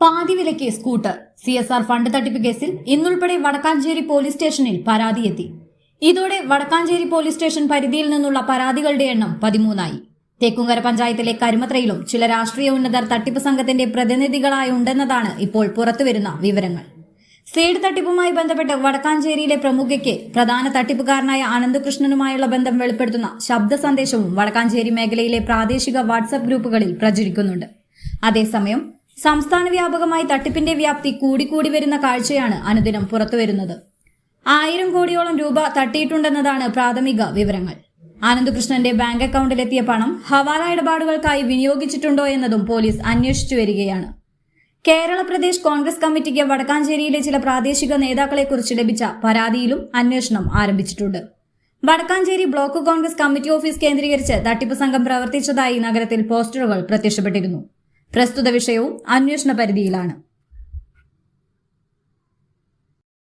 പാതി വിലയ്ക്ക് scooter C S R fund തട്ടിപ്പ് കേസിൽ ഇന്നുൾപ്പെടെ വടക്കാഞ്ചേരി പോലീസ് സ്റ്റേഷനിൽ പരാതിയെത്തി ഇതോടെ വടക്കാഞ്ചേരി പോലീസ് സ്റ്റേഷൻ പരിധിയിൽ നിന്നുള്ള പരാതികളുടെ എണ്ണം പതിമൂന്നായി. തേക്കുംകര പഞ്ചായത്തിലെ കരുമത്രയിലും ചില രാഷ്ട്രീയ ഉന്നതർ തട്ടിപ്പ് സംഘത്തിന്റെ പ്രതിനിധികളായി ഉണ്ടെന്നതാണ് ഇപ്പോൾ പുറത്തുവരുന്ന വിവരങ്ങൾ. സീഡ് തട്ടിപ്പുമായി ബന്ധപ്പെട്ട് വടക്കാഞ്ചേരിയിലെ പ്രമുഖയ്ക്ക് പ്രധാന തട്ടിപ്പുകാരനായ അനന്തകൃഷ്ണനുമായുള്ള ബന്ധം വെളിപ്പെടുത്തുന്ന ശബ്ദ സന്ദേശവും വടക്കാഞ്ചേരി മേഖലയിലെ പ്രാദേശിക വാട്സപ്പ് ഗ്രൂപ്പുകളിൽ പ്രചരിക്കുന്നുണ്ട്. അതേസമയം സംസ്ഥാന വ്യാപകമായി തട്ടിപ്പിന്റെ വ്യാപ്തി കൂടിക്കൂടി വരുന്ന കാഴ്ചയാണ് അനുദിനം പുറത്തുവരുന്നത്. ആയിരം കോടിയോളം രൂപ തട്ടിയിട്ടുണ്ടെന്നതാണ് പ്രാഥമിക വിവരങ്ങൾ. ആനന്ദകൃഷ്ണന്റെ ബാങ്ക് അക്കൗണ്ടിലെത്തിയ പണം ഹവാല ഇടപാടുകൾക്കായി വിനിയോഗിച്ചിട്ടുണ്ടോ എന്നതും പോലീസ് അന്വേഷിച്ചു വരികയാണ്. കേരള പ്രദേശ് കോൺഗ്രസ് കമ്മിറ്റിക്ക് വടക്കാഞ്ചേരിയിലെ ചില പ്രാദേശിക നേതാക്കളെക്കുറിച്ച് ലഭിച്ച പരാതിയിലും അന്വേഷണം ആരംഭിച്ചിട്ടുണ്ട്. Vadakkanchery block Congress committee office കേന്ദ്രീകരിച്ച് തട്ടിപ്പ് സംഘം പ്രവർത്തിച്ചതായി നഗരത്തിൽ പോസ്റ്ററുകൾ പ്രത്യക്ഷപ്പെട്ടിരുന്നു. പ്രസ്തുത വിഷയവും അന്വേഷണ പരിധിയിലാണ്